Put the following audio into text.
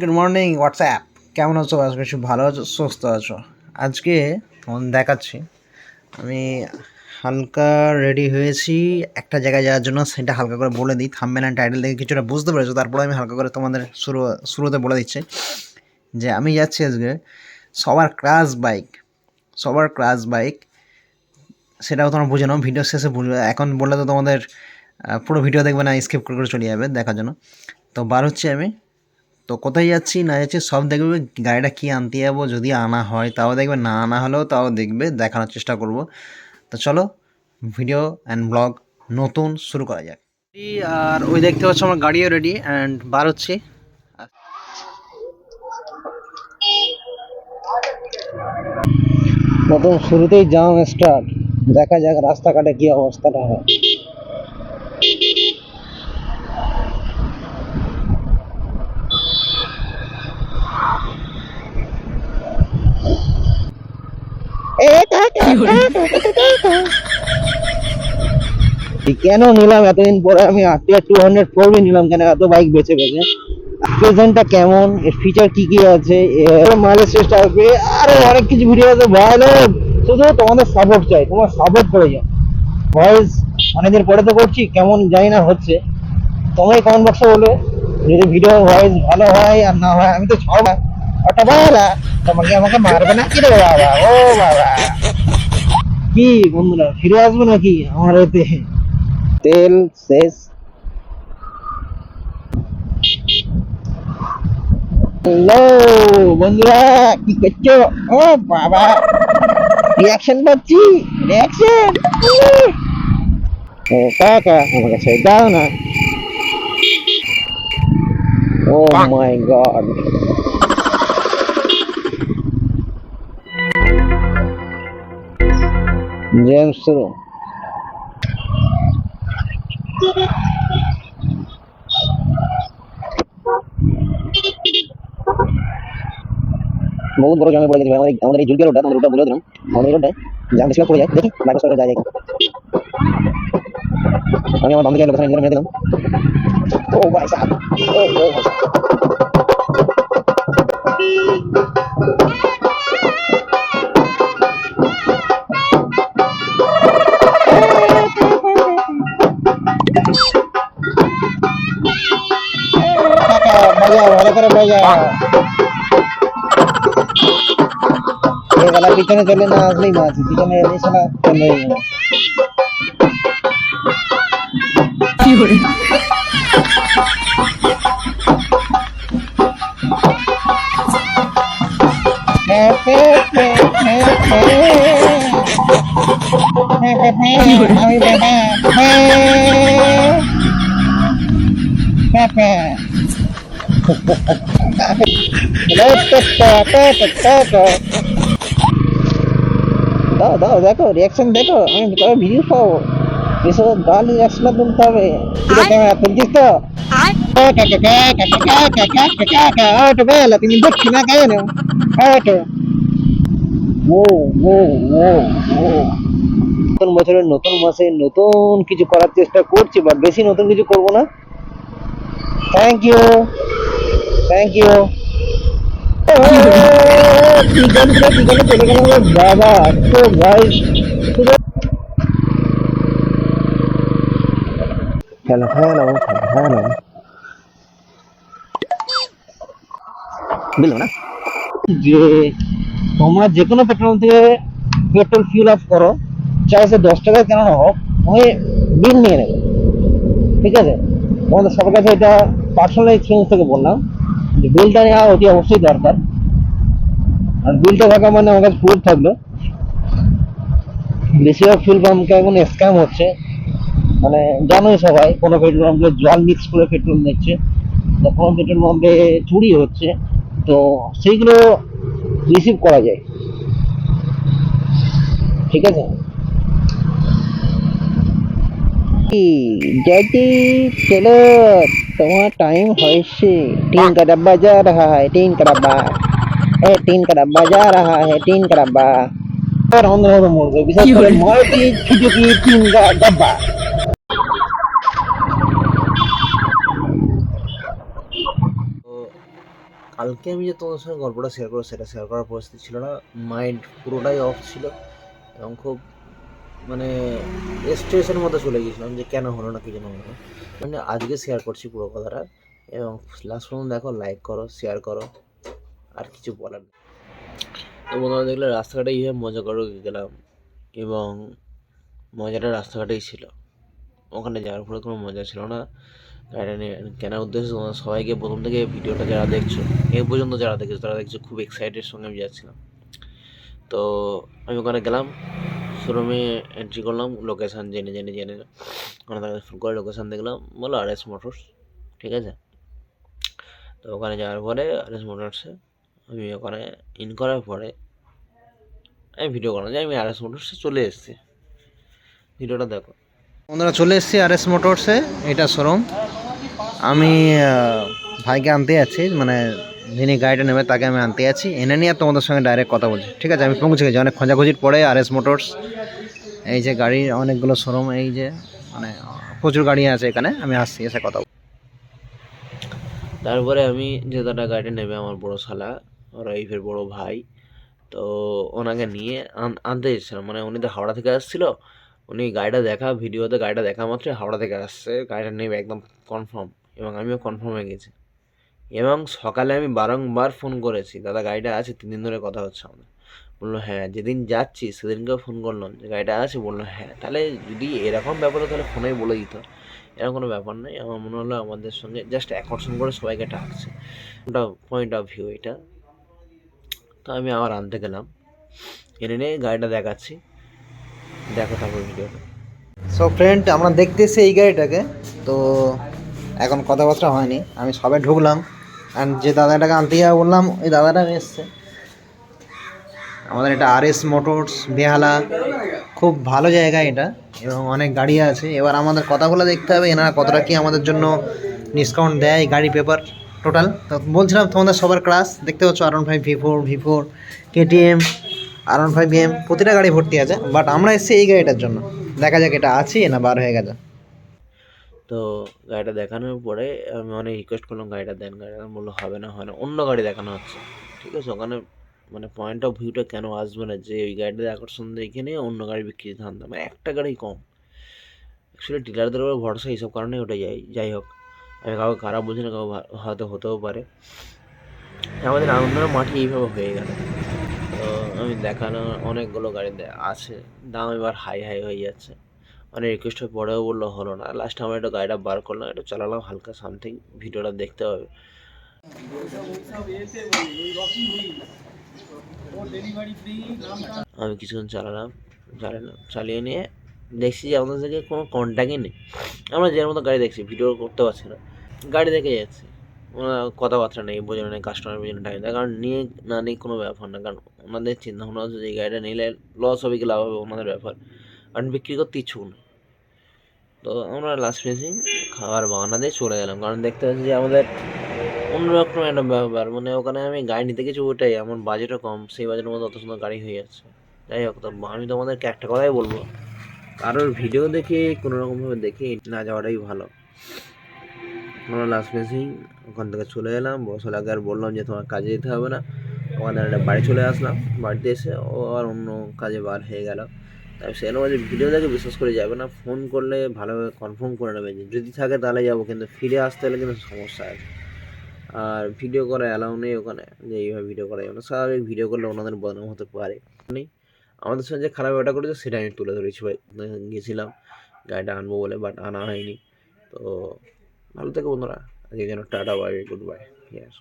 Good morning WhatsApp কেমন আছো? আজকে খুব ভালো আছো, সুস্থ আছো। আজকে তোমাদের দেখাচ্ছি। আমি হালকা রেডি হয়েছি। একটা জায়গায় যাওয়ার জন্য সেটা হালকা করে বলে দিই। থামবে না টাইটেল দেখে কিছুটা বুঝতে পেরেছ, তারপরে আমি হালকা করে তোমাদের শুরু, শুরুতে বলে দিচ্ছি যে আমি যাচ্ছি আজকে সবার ক্রাশ বাইক সবার ক্রাশ বাইক সেটাও তোমরা বুঝে নাও ভিডিও শেষে বুঝবে এখন বললে তো তোমাদের পুরো ভিডিও দেখবে না স্কিপ করে করে চলে যাবে দেখার জন্য। তো বার হচ্ছে আমি। তো কোথায় যাচ্ছি, না যাচ্ছি, সব দেখবে গাড়িটা কী আনতে যাব, যদি আনা হয় তাও দেখবে, না আনা হলেও তাও দেখবে, দেখানোর চেষ্টা করব। তো চলো ভিডিও অ্যান্ড ব্লগ নতুন শুরু করা যাক। আর ওই দেখতে পাচ্ছ আমার গাড়িও রেডি অ্যান্ড বার হচ্ছি। নতুন শুরুতেই জাম স্টার্ট দেখা যাক রাস্তাঘাটে কি অবস্থাটা হয় এই কেন নিলাম? এতদিন পরে আমি আরটিআর টু হান্ড্রেড ফোরবি নিলাম কেন? এত বাইক বেছে বেছে প্রেজেন্টটা কেমন? এর ফিচার কি কি আছে? মাইলেজ চেষ্টা হবে আরও, অনেক কিছু ভিডিও আছে। ভালো শুধু তোমাদের সাপোর্ট চাই। তোমার সাপোর্ট যাও। ভয়েস অনেকদিন পরে তো করছি, কেমন জানি না হচ্ছে। তোমরাই কমেন্ট বক্সে বলবে যদি ভিডিও ভয়েস ভালো হয় আর না হয়, আমি তো ছাড়ব না। ওটা বলা তোমাকে আমাকে মারবে না কি রে বাবা ও বাবা কি বন্ধুরা ফিরে আসবে নাকি আমার এতে তেল শেষ হ্যালো বন্ধুরা কি করছ ও বাবা রিয়াকশন পাচ্ছি রিয়াকশন ও কাকা আমার কাছে দাও না ও মাই গড জেমস শুরু বহুত বড় জামে পড়ে গেছে ভাই। আমাদের আমাদের এই জুলকে রোডটা আমাদের রোডটা বলে দিলাম আমাদের এই রোডটা জাম বেশি পড়ে যায় দেখি বাইপাস করে যায় যায় আমি আমার বাম দিকে লোকেশন মেরে দিলাম ও ভাই সাহেব ও ও বাজাও ভালো করে এই গলা পিছনে চলে না আসলেই মাছ পিছনে এলে যাবে। আমি বাবা দাও দাও দেখো রিয়াকশন দেখো আমি তবে ভিডিও পাবো এসব গাল রিয়াকশনটা তুলতে হবে ক্যামেরা তুলছিস তো তুমি দেখছি না কেন নতুন বছরের নতুন মাসে নতুন কিছু করার চেষ্টা করছি বাট বেশি নতুন কিছু করব না থ্যাংক ইউ থ্যাংক ইউ ভাই হ্যালো হ্যালো হ্যালো বুঝলো না যে তোমরা যে কোনো পেট্রোল থেকে পেট্রোল ফিল আপ করো চাই সে দশ টাকা কেন হোক আমি বিল নিয়ে নেবে। ঠিক আছে? তোমাদের সবার কাছে এটা পার্সোনাল এক্সপিরিয়েন্স থেকে বললাম যে বিলটা নেওয়া অতি অবশ্যই দরকার। আর বিলটা থাকা মানে আমার কাছে প্রুফ থাকল। বেশিরভাগ ফুল পাম্পকে এখন স্ক্যাম হচ্ছে। মানে জানোই সবাই, কোনো পেট্রোল পাম্পে জল মিক্স করে পেট্রোল নিচ্ছে। কোনো পেট্রোল পাম্পে চুরি হচ্ছে, তো সেইগুলো রিসিভ করা যায়। ঠিক আছে? जल्दी चलो तुम्हारा टाइम হয়েছে टीन का डब्बा जा रहा है टीन का डब्बा ए टीन का डब्बा जा रहा है टीन का डब्बा আর অন্ধ হবে মরবে বিশেষ করে মারুতি সুজুকি টিন का डब्बा কালকে আমি যে তোমাদের সঙ্গে গল্পটা শেয়ার করবো সেটা শেয়ার করার পরিস্থিতি ছিল না মাইন্ড পুরোটাই অফ ছিল এবং খুব মানে স্ট্রেসের মধ্যে চলে গিয়েছিলাম যে কেন হলো না কি জন্য হলো মানে আজকে শেয়ার করছি পুরো কথাটা এবং লাস্ট পর্যন্ত দেখো লাইক করো শেয়ার করো, আর কিছু বলার নেই। তো বন্ধুরা, দেখলে রাস্তাঘাটে এইভাবে মজা করে গেলাম এবং মজাটা রাস্তাঘাটেই ছিল। ওখানে যাওয়ার পরে কোনো মজা ছিল না। গাড়িটা নিয়ে কেনার উদ্দেশ্যে তোমাদের সবাইকে প্রথম থেকে ভিডিওটা যারা দেখছ, এ পর্যন্ত যারা দেখেছ, তারা দেখছ খুব এক্সাইটেড সঙ্গে আমি যাচ্ছিলাম। তো আমি ওখানে গেলাম শোরুমে এন্ট্রি করলাম লোকেশান জেনে জেনে জেনে ওখানে তাকে ফোন করে লোকেশান দেখলাম বলো আর এস মোটরস, ঠিক আছে? তো ওখানে যাওয়ার পরে আর এস মোটরসে আমি ওখানে ইন করার পরে আমি ভিডিও করলাম যে আমি আর এস মোটরসে চলে এসেছি। ভিডিওটা দেখো। বন্ধুরা, চলে এসেছি আর এস মোটরসে, এটা শোরুম। আমি ভাইকে আনতে যাচ্ছি মানে যিনি গাড়িটা নেবে তাকে আমি আনতে যাচ্ছি এনে নিয়ে তোমাদের সঙ্গে ডাইরেক্ট কথা বলছি। ঠিক আছে, আমি পৌঁছে গেছি। অনেক খোঁজাখুঁজির পরে আর এস মোটরস এই যে গাড়ির অনেকগুলো শোরুম এই যে মানে প্রচুর গাড়ি আছে এখানে। আমি আসছি, এসে কথা তারপরে আমি যে দাদা গাড়িটা নেবে আমার বড় শালা, ওর ওয়াইফের বড় ভাই। তো ওনাকে নিয়ে আনতে এসেছিলাম। মানে উনি তো হাওড়া থেকে আসছিল। উনি গাড়িটা দেখা ভিডিওতে গাড়িটা দেখা মাত্রই হাওড়া থেকে আসছে। গাড়িটা নেবে একদম কনফার্ম এবং আমিও কনফার্ম হয়ে গেছি। এবং সকালে আমি বারংবার ফোন করেছি, দাদা, গাড়িটা আছে, তিন দিন ধরে কথা হচ্ছে আমাদের। বলল হ্যাঁ যেদিন যাচ্ছি সেদিনকেও ফোন করলাম, যে গাড়িটা আছে। বলল হ্যাঁ তাহলে যদি এরকম ব্যাপার তাহলে ফোনেই বলে দিত। এরকম কোনো ব্যাপার নেই, আমার মনে হলো আমাদের সঙ্গে জাস্ট আকর্ষণ করে সবাইকে ডাকছে। ওটা পয়েন্ট অফ ভিউ এটা। তো আমি আবার আনতে গেলাম। এনে নিয়ে গাড়িটা দেখাচ্ছি। দেখো তারপর ভিডিওটা সো ফ্রেন্ড আমরা দেখতে এসে এই গাড়িটাকে। তো এখন কথাবার্তা হয়নি। আমি সবে ঢুকলাম। অ্যান্ড যে দাদাটাকে আনতে যাব বললাম, ওই দাদাটা এসছে। আমাদের এটা আর এস মোটরস বেহালা, খুব ভালো জায়গা এটা এবং অনেক গাড়ি আছে। এবার আমাদের কথাগুলো দেখতে হবে, এনারা কতটা কি আমাদের জন্য ডিসকাউন্ট দেয় গাড়ি পেপার টোটাল তো বলছিলাম তোমাদের সবার ক্লাস দেখতে পাচ্ছ R one five V four V four KTM R one five M প্রতিটা গাড়ি ভর্তি আছে বাট আমরা এসেছি এই গাড়িটার জন্য। দেখা যাক এটা আছে না, বার হয়ে গেছে। তো গাড়িটা দেখানোর পরে আমি অনেক রিকোয়েস্ট করলাম, গাড়িটা দেন, গাড়িটা বলল, হবে না হয় না। অন্য গাড়ি দেখানো হচ্ছে। ঠিক আছে, ওখানে মানে পয়েন্ট অফ ভিউটা কেন আসবে না? যে ওই গাড়িটা আকর্ষণ দেখে নিয়ে অন্য গাড়ি বিক্রি ধান্দা মানে একটা গাড়ি কম। অ্যাকচুয়ালি ডিলারদের উপর ভরসা এইসব কারণে ওটা যাই যাই হোক। আমি কাউকে খারাপ বুঝি না কাউ হয়তো হতেও পারে। আমাদের আনন্দের মাটি এইভাবে হয়ে গেল। তো আমি দেখানো অনেকগুলো গাড়ি আছে। দাম এবার হাই হাই হয়ে যাচ্ছে। অনেক রিকোয়েস্ট পরেও বলল, হলো না। লাস্টে আমরা একটু গাড়িটা বার করলাম, একটু চালালাম, হালকা সামথিং ভিডিওটা দেখতে হবে। আমি কিছুক্ষণ চালালাম চালালাম চালিয়ে নিয়ে দেখছি যে আমাদের থেকে কোনো কন্ট্যাক্টই নেই। আমরা যে মতো গাড়ি দেখছি ভিডিও করতে পারছি না। গাড়ি দেখে যাচ্ছে। কথাবার্তা নেই বোঝানো নেই কাস্টমার বোঝানো টাইম দেয় কারণ নিয়ে না নিয়ে কোনো ব্যাপার না, কারণ ওনাদের চিন্তা ভাবনা হচ্ছে যে গাড়িটা নিলে লস হবে কি, লাভ হবে, ওনাদের ব্যাপার। কারণ বিক্রি করতে ইচ্ছুক না। তো আমরা লাস্ট ফিনিশিং খাবার বাগানা দিয়ে চলে গেলাম। কারণ দেখতে পাচ্ছি যে আমাদের অন্যরকম একটা ব্যাপার মানে ওখানে আমি গাড়ি নিতে গেছি ওটাই আমার বাজেটও কম, সেই বাজেটের মধ্যে অত সুন্দর গাড়ি হয়ে যাচ্ছে। যাই হোক, তো আমি তোমাদেরকে একটা কথাই বলব, কারোর ভিডিও দেখে কোনো রকমভাবে দেখে না যাওয়াটাই ভালো। আমরা লাস্ট ফিনিশিং ওখান থেকে চলে এলাম বসলাকে আর বললাম যে তোমার কাজে যেতে হবে না। ওখানে একটা বাড়ি চলে আসলাম, বাড়িতে এসে ও আর অন্য কাজে বার হয়ে গেল তাই সেরকম যে ভিডিও দেখে বিশ্বাস করে যাবে না ফোন করলে ভালোভাবে কনফার্ম করে নেবে যে যদি থাকে তাহলে যাব, কিন্তু ফিরে আসতে হলে কিন্তু সমস্যা আছে। আর ভিডিও করা অ্যালাউ নেই ওখানে, যে এইভাবে ভিডিও করা যাবে না। স্বাভাবিক ভিডিও করলে ওনাদের বদনাম হতে পারে। নেই। আমাদের সঙ্গে যে খারাপ ব্যাপারটা করেছে সেটা আমি তুলে ধরেছি ভাই। গেছিলাম, গাড়িটা আনব বলে বাট আনা হয়নি। তো ভালো থেকে বন্ধুরা। আজকে যেন টাটা বাই গুড বাই ইয়ার